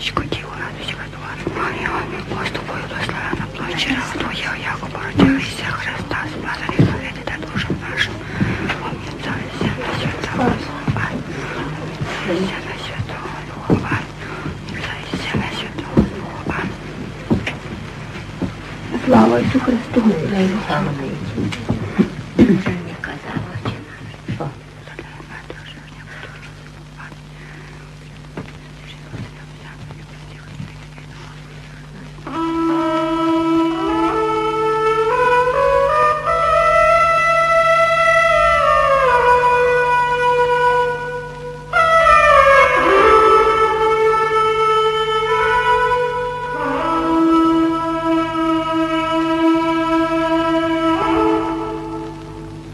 Радочко, тіло, радочка, твар моя, поступою до славяна плаче, Твоє, як оборотилися Христа, спасарі, повіді та душа наша, помітайся на святого Слова, помітайся на святого Слова, помітайся на святого Слова. Слава Ісу Христу, Слава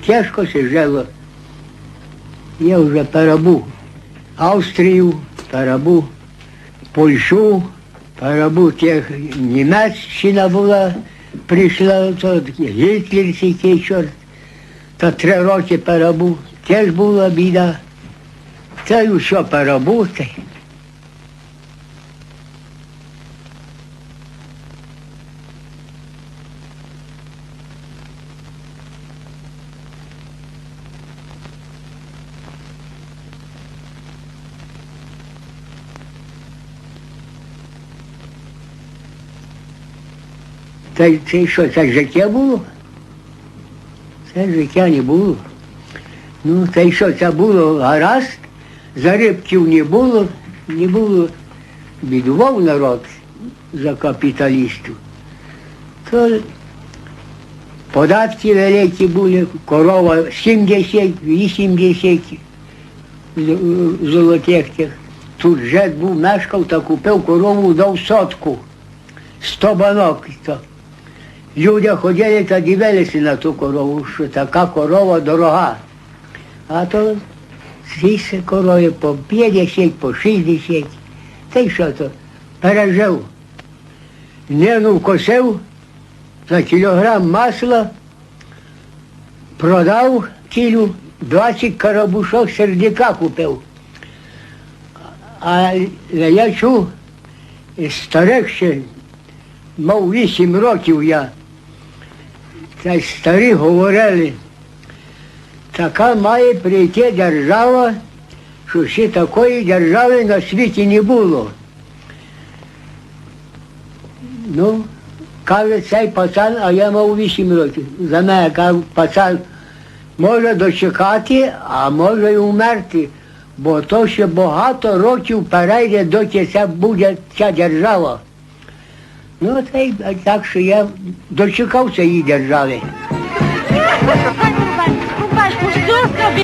Тяжко се жило. Я вже перебув Австрію, перебув Польщу, перебув тих Німеччина була, прийшла, то гітлерський чорт, та три роки перебув. Теж була біда. Й що перебув, Це, це що, це життя було? Це життя не було. Ну, це що, це було гаразд, зарибків не було, не було, бідував народ за капіталістів. То податки великі були, корова 70, 80 з- золотих тих. Тут жед був, мешкав та купив корову, дав сотку. Сто банок. Люди ходили та дивилися на ту корову, що така корова дорога. А то з'їсти корови по 50, по 60. Та й що то? Пережив. Нину вкосив за кілограм масла, продав кілю, 20 коробушок сердяка купив. А я чув, старих ще мав вісім років я. Й старі говорили, така має прийти держава, що ще такої держави на світі не було. Ну, каже цей пацан, а я мав вісім років. За мене каже, пацан може дочекати, а може й умерти, бо то ще багато років перейде, доки це буде ця держава. Ну, та так, що я дочекався її держави.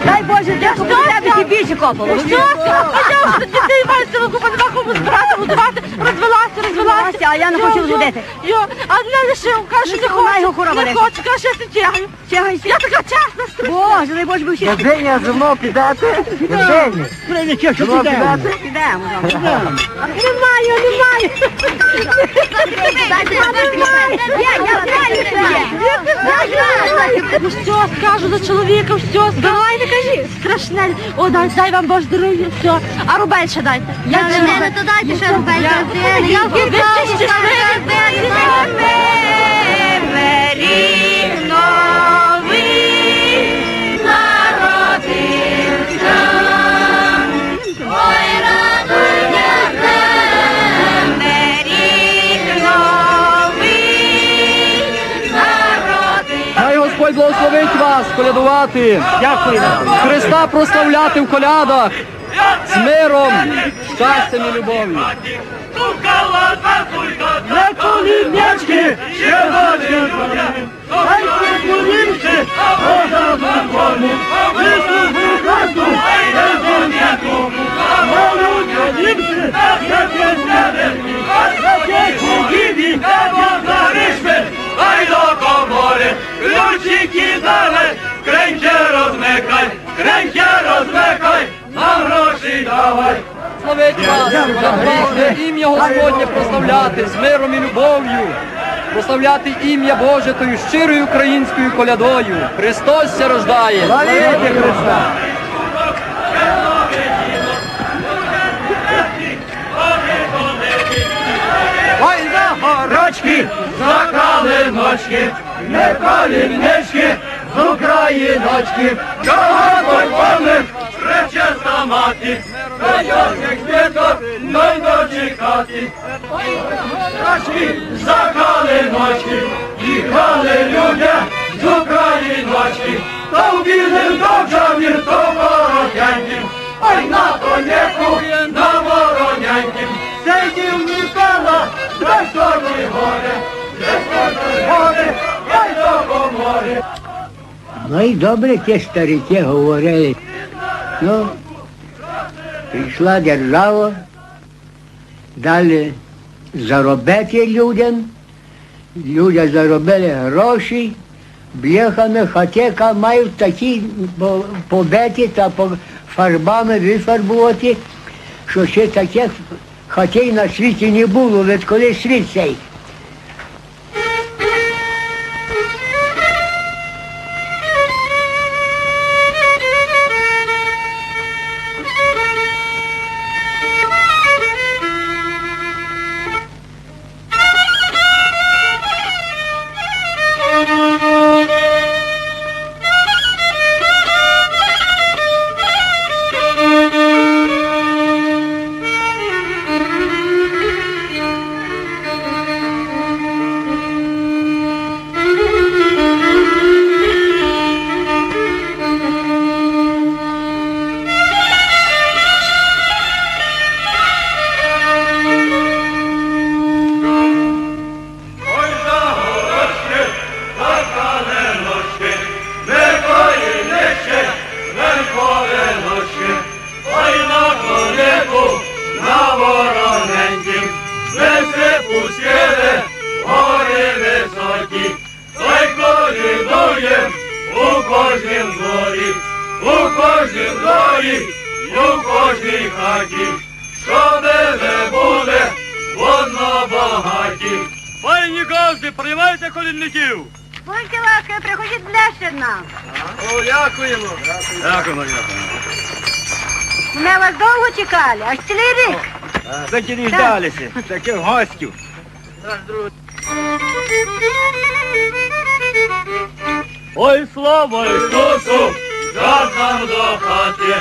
Дай Боже, дякую, бо тебе ті більше копало. Що? А я дітей маю цілу купу, нема кому збирати, годувати, розвелася, розвелася. А я не хочу. Йо, а не лишив, каже, не Вона його хочу, хороба не лише. хочу, каже, я не тягаю. Тягайся. Я така чесна, страшна. Боже, дай Боже, би всі. Євгенія, зимов підете? Євгенія. Прийняття, що підемо. підете? Підемо. Немає, немає. Ну все, скажу за чоловіка, все, давай не. Страшне. О, дай, дай вам Боже здоров'я, все. А рубель ще дайте. Я не не то дайте ще рубель. Я Ви всі Хай благословить вас колядувати. Дякую. Христа прославляти в колядах. З миром, щастям і любов'ю. Не колінячки, ще один Хай поклонімся, Бога закону, вислугу хату, не зоняту. Молюся Славить вас, колядувати, ім'я Господнє прославляти з миром і любов'ю. Прославляти ім'я Боже тою щирою українською колядою. Христос ся рождає. Славіте Христа! Ой, за горочки, за калиночки, не калінички, з Україночки, чого той помник, пречесна мати, районних світок, дай дочекати. Рачки закали ночки, їхали люди з Україночки, та в білим довжавір, то вороняньким, ой на коняку, на вороняньким, сидів Микола, високі гори, високі гори, ой до комори. Ну і добре ті старики говорили. Ну, прийшла держава, дали заробити людям, люди заробили гроші, бляхами хатека мають такі побиті та фарбами вифарбувати, що ще таких хатей на світі не було, від коли світ цей. Дворі, у кожній хаті, щоби ви були водно багаті. Файні газди, приймайте колінників! Будьте ласка, приходіть ближче нам. О, дякуємо. Дякуємо, дякуємо. Ми вас довго чекали, аж цілий рік. Так і не ждалися, таких гостів. Ой, слава Ісусу, жар нам до хати,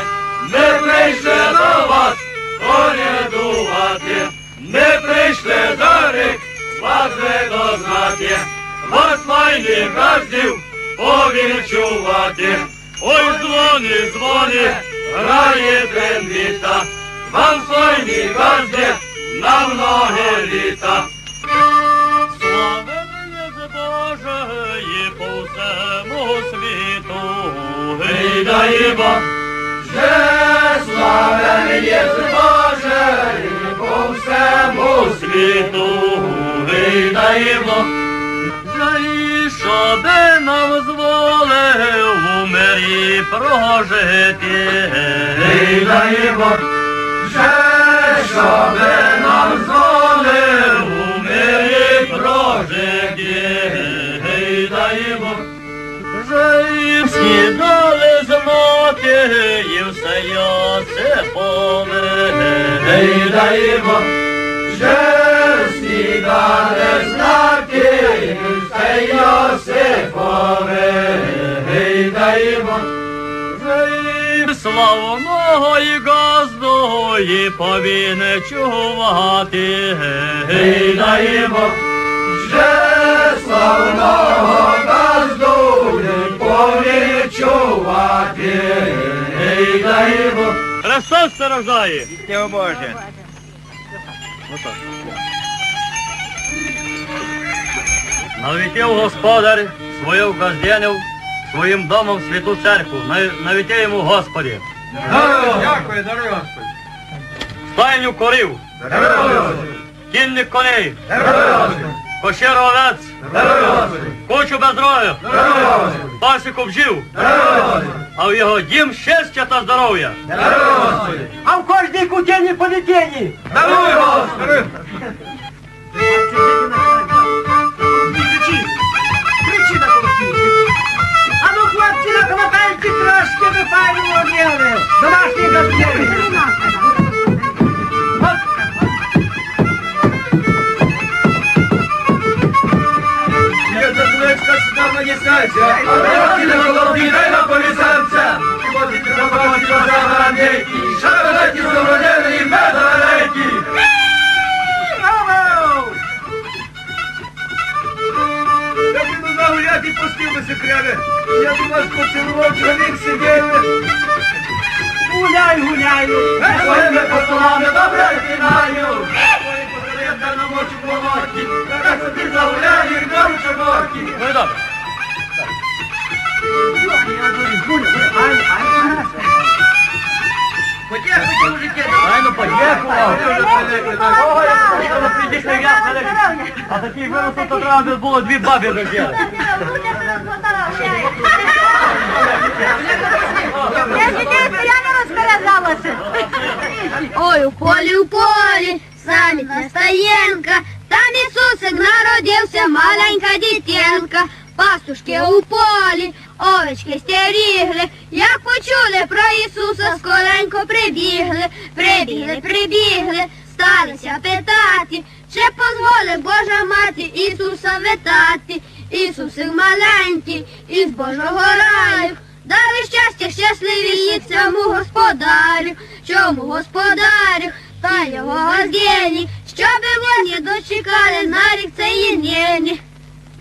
не прийшли до вас колядувати, не прийшли до рік, вас не дознати, вас файні газдів повінчувати. Ой, дзвони, дзвони, грає трембіта, вам файні газди на многі літа. Славене з Божої по всему світу, гейдаємо, же славене є з Божої по всему світу, гейдаємо, Жаль, щоби нам зволив у мирі прожити. Гейдаємо, вже щоби нам зволив і все Йосипове. Гейдаємо, вже всі дали знати, і все Йосипове. Гейдаємо, Славного і газду і повіне чувати. Гейдаємо, вже славного газду і повіне чувати. Гейдаємо. Христос се рождає. Дякую Боже. Навітів Господар свою газдянів своїм домом святу церкву. Навіть йому Господі. Дякую, дорогі Господи. Стайню корів, кінних коней, кошер овець, кучу безрою, пасіку бджів, а в його дім щастя та здоров'я. А в кожній кутені полетені. Даруй, Господи! Я до вас поцілував, чоловік сиділи. Гуляй, гуляю, своїми постолами добре втинаю. Твої посередка на мочі молоді, так собі загуляю, добре. А такий виросла, то треба би було дві бабі розділи. Я не розпережалася. Ой, у полі, у полі, самітна стаєнка, там Ісусик народився, маленька дитинка. Пастушки у полі, овечки стерігли, як почули про Ісуса, скоренько прибігли, прибігли, прибігли, сталися питати, чи позволить Божа мати Ісуса витати, Ісусик маленький, із Божого раю. Даруй щастя, щасливі цьому господарю, чому господарю, та його газдєні, щоби вони дочекали на рік цієї нині.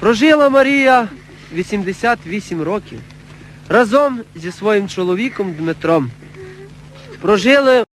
Прожила Марія 88 років разом зі своїм чоловіком Дмитром. Прожили